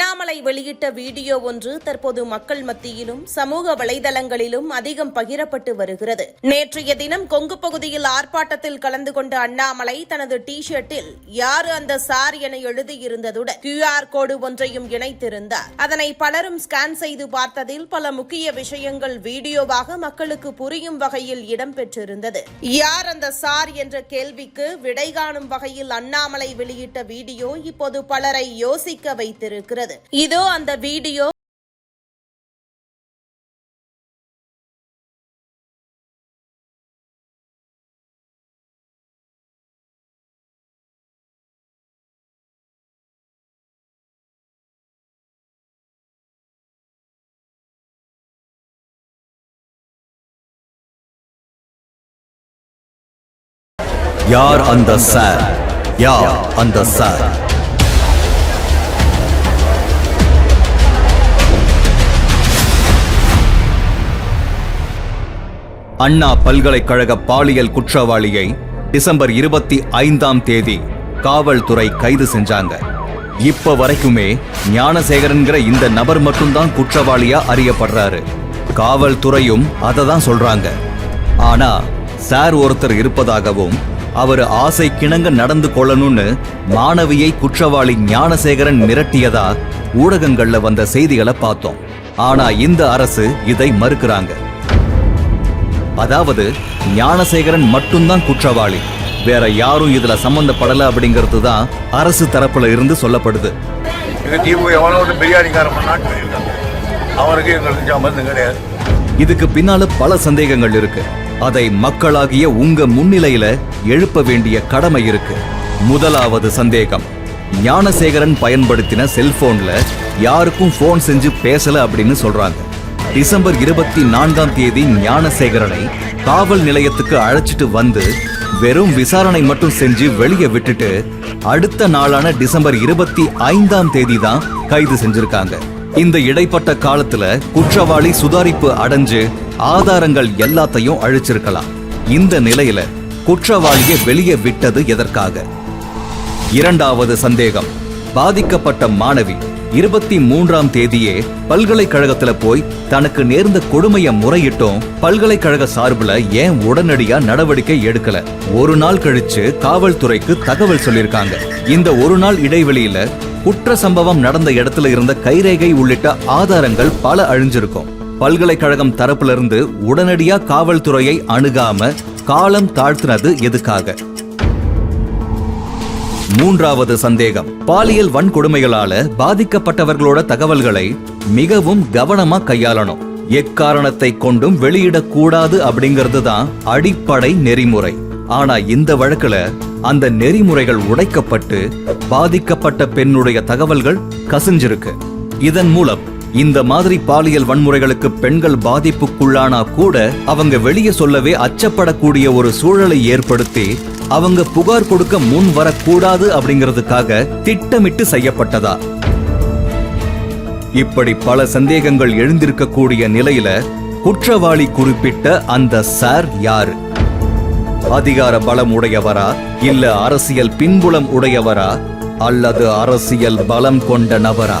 அண்ணாமலை வெளியிட்ட வீடியோ ஒன்று தற்போது மக்கள் மத்தியிலும் சமூக வலைதளங்களிலும் அதிகம் பகிரப்பட்டு வருகிறது. நேற்றைய தினம் கொங்கு பகுதியில் ஆர்ப்பாட்டத்தில் கலந்து கொண்ட அண்ணாமலை தனது டி ஷர்ட்டில் யாரு அந்த சார் என எழுதியிருந்ததுடன் கியூஆர் கோடு ஒன்றையும் இணைத்திருந்தார். அதனை பலரும் ஸ்கேன் செய்து பார்த்ததில் பல முக்கிய விஷயங்கள் வீடியோவாக மக்களுக்கு புரியும் வகையில் இடம்பெற்றிருந்தது. யார் அந்த சார் என்ற கேள்விக்கு விடை காணும் வகையில் அண்ணாமலை வெளியிட்ட வீடியோ இப்போது பலரை யோசிக்க வைத்திருக்கிறது. இருந்தது இதோ அந்த வீடியோ. யார் அந்த சார்? யார் அந்த சார்? அண்ணா பல்கலைக்கழக பாலியல் குற்றவாளியை டிசம்பர் இருபத்தி ஐந்தாம் தேதி காவல்துறை கைது செஞ்சாங்க. இப்ப வரைக்குமே ஞானசேகரன்கிற இந்த நபர் மட்டும்தான் குற்றவாளியா அறியப்படுறாரு. காவல்துறையும் அதை தான் சொல்றாங்க. ஆனா சார் ஒருத்தர் இருப்பதாகவும் அவர் ஆசை கிணங்க நடந்து கொள்ளணும்னு மாணவியை குற்றவாளி ஞானசேகரன் மிரட்டியதா ஊடகங்கள்ல வந்த செய்திகளை பார்த்தோம். ஆனா இந்த அரசு இதை மறுக்கிறாங்க. அதாவது ஞானசேகரன் மட்டும்தான் குற்றவாளி. வேற யாரும் இதுல சம்பந்தப்படல அப்படிங்கிறது தான் அரசு தரப்புல இருந்து சொல்லப்படுது. எங்களுக்கு சம்பந்தம் கிடையாது. இதுக்கு பின்னால பல சந்தேகங்கள் இருக்கு. அதை மக்களாகிய உங்க முன்னிலையில எழுப்ப வேண்டிய கடமை இருக்கு. முதலாவது சந்தேகம். ஞானசேகரன் பயன்படுத்தின செல்போன்ல யாருக்கும் போன் செஞ்சு பேசல அப்படின்னு சொல்றாங்க. டிசம்பர் இருபத்தி நான்காம் தேதி ஞானசேகரனை காவல் நிலையத்துக்கு அழைச்சிட்டு வந்து வெறும் விசாரணை மட்டும் செஞ்சு வெளியே விட்டுட்டு அடுத்த நாளான டிசம்பர் இருபத்தி ஐந்தாம் தேதி தான் கைது செஞ்சிருக்காங்க. இந்த இடைப்பட்ட காலத்துல குற்றவாளி சுதாரிப்பு அடைஞ்சு ஆதாரங்கள் எல்லாத்தையும் அழிச்சிருக்கலாம். இந்த நிலையில குற்றவாளியை வெளியே விட்டது எதற்காக? இரண்டாவது சந்தேகம் பாதிக்கப்பட்ட மாணவி. இருபத்தி மூன்றாம் தேதியே பல்கலைக்கழகத்துல போய் தனக்கு நேர்ந்த கொடுமைய முறையிட்டும் பல்கலைக்கழக சார்பில் ஏன் உடனடியா நடவடிக்கை எடுக்கல? ஒரு நாள் கழிச்சு காவல்துறைக்கு தகவல் சொல்லியிருக்காங்க. இந்த ஒரு நாள் இடைவெளியில குற்ற சம்பவம் நடந்த இடத்துல இருந்த கைரேகை உள்ளிட்ட ஆதாரங்கள் பல அழிஞ்சிருக்கும். பல்கலைக்கழகம் தரப்புல இருந்து உடனடியா காவல்துறையை அணுகாம காலம் தாழ்த்தினது எதுக்காக? மூன்றாவது சந்தேகம். பாலியல் வன்கொடுமைகளால பாதிக்கப்பட்டவர்களோட தகவல்களை மிகவும் கவனமா கையாளணும். எக்காரணத்தை கொண்டும் வெளியிடக்கூடாது அப்படிங்கிறது தான் அடிப்படை நெறிமுறை. ஆனா இந்த வழக்குல அந்த நெறிமுறைகள் உடைக்கப்பட்டு பாதிக்கப்பட்ட பெண்ணுடைய தகவல்கள் கசிஞ்சிருக்கு. இதன் மூலம் இந்த மாதிரி பாலியல் வன்முறைகளுக்கு பெண்கள் பாதிப்புக்குள்ளானா கூட அவங்க வெளியே சொல்லவே அச்சப்படக்கூடிய ஒரு சூழலை ஏற்படுத்தி அவங்க புகார் கொடுக்க முன் வரக்கூடாது அப்படிங்கிறதுக்காக திட்டமிட்டு செய்யப்பட்டதா? இப்படி பல சந்தேகங்கள் எழுந்திருக்கக்கூடிய நிலையில குற்றவாளி குறிப்பிட்ட அந்த சார் யாரு? அதிகார பலம் உடையவரா இல்ல அரசியல் பின்புலம் உடையவரா அல்லது அரசியல் பலம் கொண்ட நபரா?